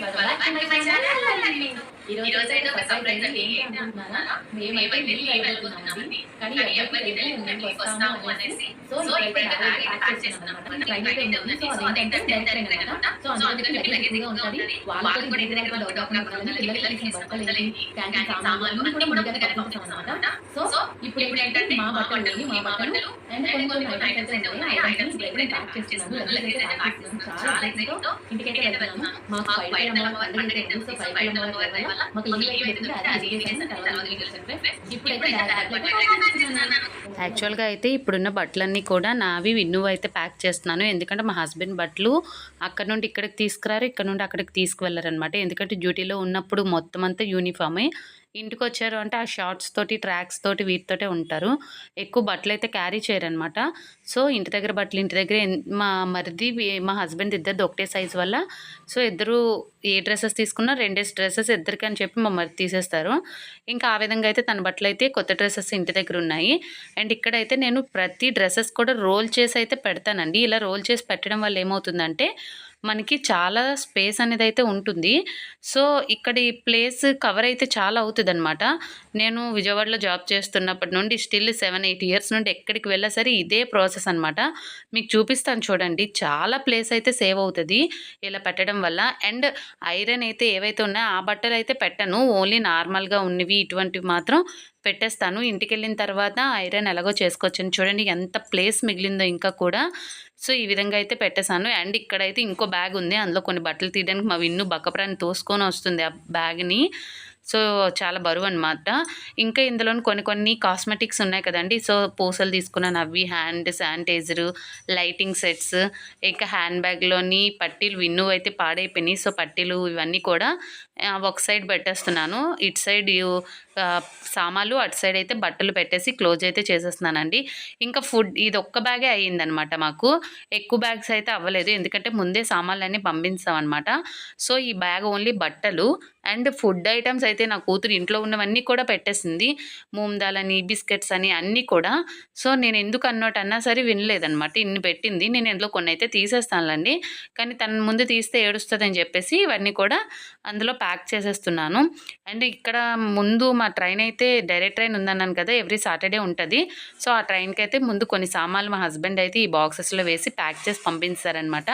माझा ఈ రోజు అయితే ఒక సర్ప్రైజ్ అండి ఏంటి అనుకుంటున్నారా? మేమైతే లీవ్ అయిపోతున్నామండి కానీ ఎవరికి తెలియదు మేము వస్తాము అనేసి సో ఇప్పుడైతే బ్యాగ్ అయితే ప్యాక్ చేస్తున్నాం ట్రైన్ అయితే ఉంది. సో అదేంటంటే డైరెక్ట్ ట్రైన్ అనమాట సో అందుకని లగేజ్ ఎక్కువగా ఉంటుంది. వాళ్ళు కూడా ఇంటి దగ్గర డౌట్ అవుతున్నారు పిల్లలకి ఏంటి క్యాంటీన్ సామాన్లు అన్ని కూడా ముందుగానే పంపిస్తాం అనమాట సో ఇప్పుడు ఏంటంటే మా బట్టలు వెళ్ళి మా బట్టలు అండ్ కొన్ని కొన్ని ఐటమ్స్ అయితే ఉన్నాయి ఐటమ్స్ ఇప్పుడైతే ప్యాక్ చేస్తున్నాను లగేజ్ అయితే ప్యాక్ చేస్తున్నాను చాలా ఎక్సైట్తో ఇంటికైతే వెళ్తున్నాము మాకు బయట అమ్మవారి పండుగ అయితే సో బయట అమ్మవారి వల్ల యాక్చువల్గా అయితే ఇప్పుడున్న బట్టలన్నీ కూడా నావి విన్ను అయితే ప్యాక్ చేస్తున్నాను. ఎందుకంటే మా హస్బెండ్ బట్టలు అక్కడ నుండి ఇక్కడికి తీసుకురారు ఇక్కడ నుండి అక్కడికి తీసుకువెళ్ళరు అనమాట ఎందుకంటే డ్యూటీలో ఉన్నప్పుడు మొత్తం అంతా యూనిఫామే ఇంటికి వచ్చారు అంటే ఆ షార్ట్స్ తోటి ట్రాక్స్ తోటి వీటితోటే ఉంటారు. ఎక్కువ బట్టలు అయితే క్యారీ చేయరనమాట సో ఇంటి దగ్గర బట్టలు ఇంటి దగ్గర మా మరిది మా హస్బెండ్ ఇద్దరిది ఒకటే సైజ్ వల్ల. సో ఇద్దరు ఏ డ్రెస్సెస్ తీసుకున్నా రెండేసి డ్రెస్సెస్ ఇద్దరికి అని చెప్పి మా మరిది తీసేస్తారు. ఇంకా ఆ విధంగా అయితే తన బట్టలు అయితే కొత్త డ్రెస్సెస్ ఇంటి దగ్గర ఉన్నాయి. అండ్ ఇక్కడైతే నేను ప్రతి డ్రెస్సెస్ కూడా రోల్ చేసి అయితే పెడతానండి. ఇలా రోల్ చేసి పెట్టడం వల్ల ఏమవుతుందంటే మనకి చాలా స్పేస్ అనేది అయితే ఉంటుంది. సో ఇక్కడ ఈ ప్లేస్ కవర్ అయితే చాలా అవుతుంది అనమాట నేను విజయవాడలో జాబ్ చేస్తున్నప్పటి నుండి స్టిల్ సెవెన్ ఎయిట్ ఇయర్స్ నుండి ఎక్కడికి వెళ్ళా సరే ఇదే ప్రాసెస్ అనమాట మీకు చూపిస్తాను చూడండి. చాలా ప్లేస్ అయితే సేవ్ అవుతుంది ఇలా పెట్టడం వల్ల. అండ్ ఐరన్ అయితే ఏవైతే ఉన్నాయో ఆ బట్టలు అయితే పెట్టను. ఓన్లీ నార్మల్గా ఉన్నవి ఇటువంటివి మాత్రం పెట్టేస్తాను. ఇంటికి వెళ్ళిన తర్వాత ఐరన్ ఎలాగో చేసుకోవచ్చని చూడండి ఎంత ప్లేస్ మిగిలిందో ఇంకా కూడా. సో ఈ విధంగా అయితే పెట్టేశాను. అండ్ ఇక్కడైతే ఇంకో బ్యాగ్ ఉంది అందులో కొన్ని బట్టలు తీయడానికి మా విన్ను బక్కప్రాన్ని తోసుకొని వస్తుంది ఆ బ్యాగ్ని. సో చాలా బరువు అనమాట ఇంకా ఇందులో కొన్ని కొన్ని కాస్మెటిక్స్ ఉన్నాయి కదండి. సో పూసలు తీసుకున్నాను అవి హ్యాండ్ శానిటైజరు లైటింగ్ సెట్స్ ఇంకా హ్యాండ్ బ్యాగ్లోని పట్టీలు విన్ను అయితే పాడైపోయినాయి. సో పట్టీలు ఇవన్నీ కూడా ఒక సైడ్ పెట్టేస్తున్నాను. ఇటు సైడ్ సామాన్లు అటు సైడ్ అయితే బట్టలు పెట్టేసి క్లోజ్ అయితే చేసేస్తున్నానండి. ఇంకా ఫుడ్ ఇది ఒక్క బ్యాగే అయ్యిందనమాట మాకు. ఎక్కువ బ్యాగ్స్ అయితే అవ్వలేదు. ఎందుకంటే ముందే సామాన్లన్నీ పంపించామన్నమాట సో ఈ బ్యాగ్ ఓన్లీ బట్టలు అండ్ ఫుడ్ ఐటమ్స్ అయితే నా కూతురు ఇంట్లో ఉన్నవన్నీ కూడా పెట్టేసింది. మూందాలని బిస్కెట్స్ అని అన్నీ కూడా. సో నేను ఎందుకు అన్నట్టు అన్నా సరే వినలేదనమాట ఇన్ని పెట్టింది. నేను ఇందులో కొన్ని అయితే తీసేస్తానులండి. కానీ తన ముందు తీస్తే ఏడుస్తుందని చెప్పేసి ఇవన్నీ కూడా అందులో ప్యాక్ చేసేస్తున్నాను. అండ్ ఇక్కడ ముందు మా ట్రైన్ అయితే డైరెక్ట్ ట్రైన్ ఉందన్నాను కదా ఎవ్రీ సాటర్డే ఉంటుంది. సో ఆ ట్రైన్కి అయితే ముందు కొన్ని సామాన్లు మా హస్బెండ్ అయితే ఈ బాక్సెస్లో వేసి ప్యాక్ చేసి పంపించారనమాట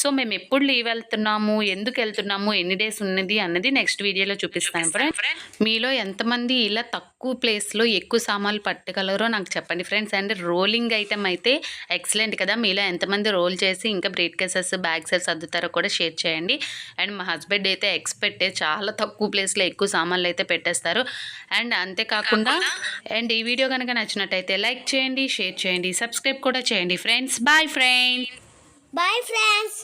సో మేము ఎప్పుడు లీవ్ వెళ్తున్నాము? ఎందుకు వెళ్తున్నాము? ఎన్ని డేస్ ఉన్నది? అన్నది నెక్స్ట్ వీడియోలో చూపిస్తాను. ఫ్రెండ్స్ మీలో ఎంతమంది ఇలా తక్కువ ప్లేస్లో ఎక్కువ సామాన్లు పట్టగలరో నాకు చెప్పండి ఫ్రెండ్స్. అండ్ రోలింగ్ ఐటమ్ అయితే ఎక్సలెంట్ కదా. మీలో ఎంతమంది రోల్ చేసి ఇంకా బ్రేట్ కేసెస్ బ్యాగ్స్ సర్దుతారో కూడా షేర్ చేయండి. అండ్ మా హస్బెండ్ అయితే ఎక్స్పెక్ట్ చాలా తక్కువ ప్లేస్లో ఎక్కువ సామాన్లు అయితే పెట్టేస్తారు. అండ్ అంతేకాకుండా అండ్ ఈ వీడియో కనుక నచ్చినట్టయితే లైక్ చేయండి షేర్ చేయండి సబ్స్క్రైబ్ కూడా చేయండి friends. Bye friends bye friends.